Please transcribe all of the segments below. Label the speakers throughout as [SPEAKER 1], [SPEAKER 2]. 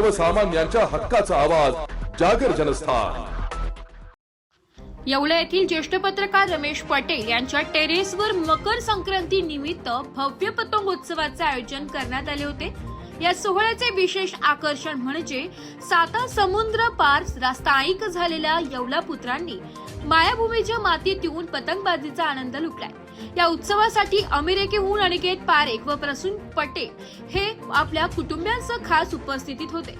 [SPEAKER 1] सर्वसामान्यांच्या हक्काचा आवाज जागर जनस्थान.
[SPEAKER 2] येवला येथील ज्येष्ठ पत्रकार रमेश पटेल यांच्या टेरेसवर मकर संक्रांती निमित्त भव्य पतंग उत्सवाचे आयोजन करण्यात आले होते. या सोहळ्याचे विशेष आकर्षण म्हणजे साता समुद्र पार रास्तायिक झालेल्या येवला पुत्रांनी मायाभूमीच्या मातीत येऊन पतंगबाजीचा आनंद लुटलाय. या उत्सवासाठी अमेरिकेहून अनिकेत पारेख व प्रसून पटेल हे आपल्या कुटुंबियांसह खास उपस्थितीत होते.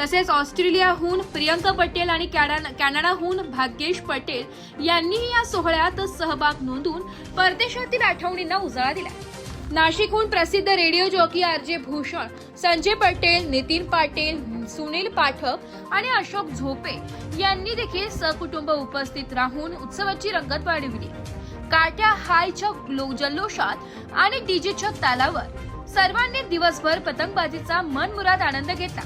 [SPEAKER 2] तसेच ऑस्ट्रेलियाहून प्रियंका पटेल आणि कॅनडाहून भाग्येश पटेल यांनीही या सोहळ्यात सहभाग नोंदवून परदेशातील आठवणींना उजाळा दिला नाशिकहून प्रसिद्ध radio jockey R J Bhushan Sanjay Patel Nitin Patil Sunil Pathak आणि अशोक झोपे यांनी देखील सकुटुंब उपस्थित राहून उत्सवाची रंगत वाढविली. काट्या हायच्या लो- जल्लोषात आणि डीजेच्या तालावर सर्वांनी दिवसभर पतंगबाजीचा मनमुराद आनंद घेतला.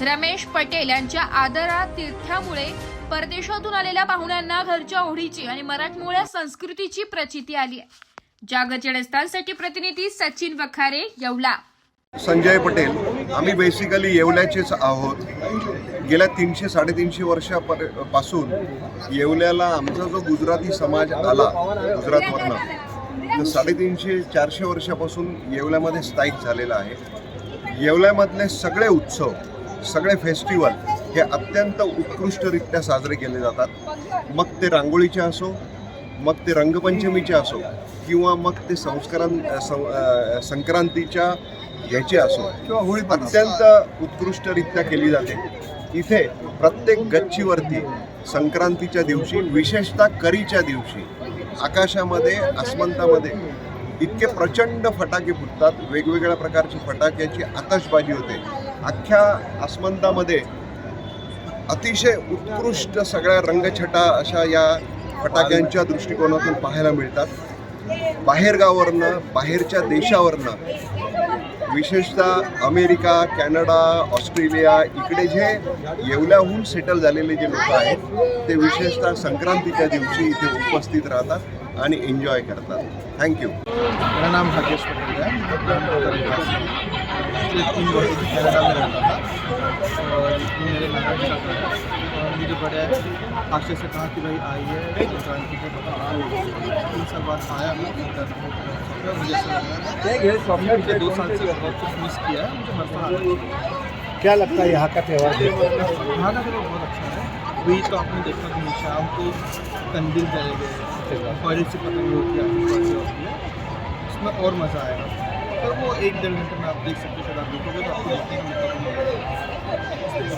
[SPEAKER 2] रमेश पटेल यांच्या आदरातीर्थ्यामुळे परदेशातून आलेल्या पाहुण्यांना घरच्या ओढीची आणि मराठमोळ्या संस्कृतीची प्रचिती आली आहे. जागरणस्थानसाठी प्रतिनिधी सचिन वखारे येवला.
[SPEAKER 3] संजय पटेल आम्ही बेसिकली येवल्याचेच आहोत. गेल्या तीनशे साडेतीनशे वर्षापासून येवल्याला आमचा जो गुजराती समाज आला गुजरातवरनं तर साडेतीनशे चारशे वर्षापासून येवल्यामध्ये स्थायिक झालेला आहे. येवल्यामधले सगळे उत्सव सगळे फेस्टिवल हे अत्यंत उत्कृष्टरित्या साजरे केले जातात. मग ते रांगोळीचे असो मग ते रंगपंचमीचे असो किंवा मग ते संस्कारां सं- अ, संक्रांतीच्या ह्याची असो किंवा होळी अत्यंत उत्कृष्टरित्या केली जाते. इथे प्रत्येक गच्चीवरती संक्रांतीच्या दिवशी विशेषतः करीच्या दिवशी आकाशामध्ये आसमंतामध्ये इतके प्रचंड फटाके फुटतात वेगवेगळ्या प्रकारची फटाक्याची आतषबाजी होते. अख्ख्या आसमंतामध्ये अतिशय उत्कृष्ट सगळ्या रंगछटा अशा या फटाक्यांच्या दृष्टिकोनातून पाहायला मिळतात. बाहेरगावावरनं बाहेरच्या देशावरनं विशेषतः अमेरिका कॅनडा ऑस्ट्रेलिया इकडे जे येवल्याहून सेटल झालेले जे लोक आहेत ते विशेषतः संक्रांतीच्या दिवशी इथे उपस्थित राहतात आणि एन्जॉय करतात. थँक्यू
[SPEAKER 4] मेरा नाम भाग्येश पटेल है। तीन में रहता था। है। बड़े आशय से कहा कि भाई आइए संक्रांति के बाद तीन साल बाद आया मैं मुझे ऐसा लग रहा है दो साल से बहुत कुछ मिस किया है मुझे हर साल
[SPEAKER 5] क्या लगता है यहाँ का त्यौहार
[SPEAKER 4] यहाँ का तो बहुत अच्छा है। अभी तो आपने देखा कि शाम को कंदिल जले गए बड़े से पतंग होती है होती है। उसमें और मज़ा आएगा। पर वो एक डेढ़ घंटे में आप देख सकते हो आप देखोगे तो आपको देखने का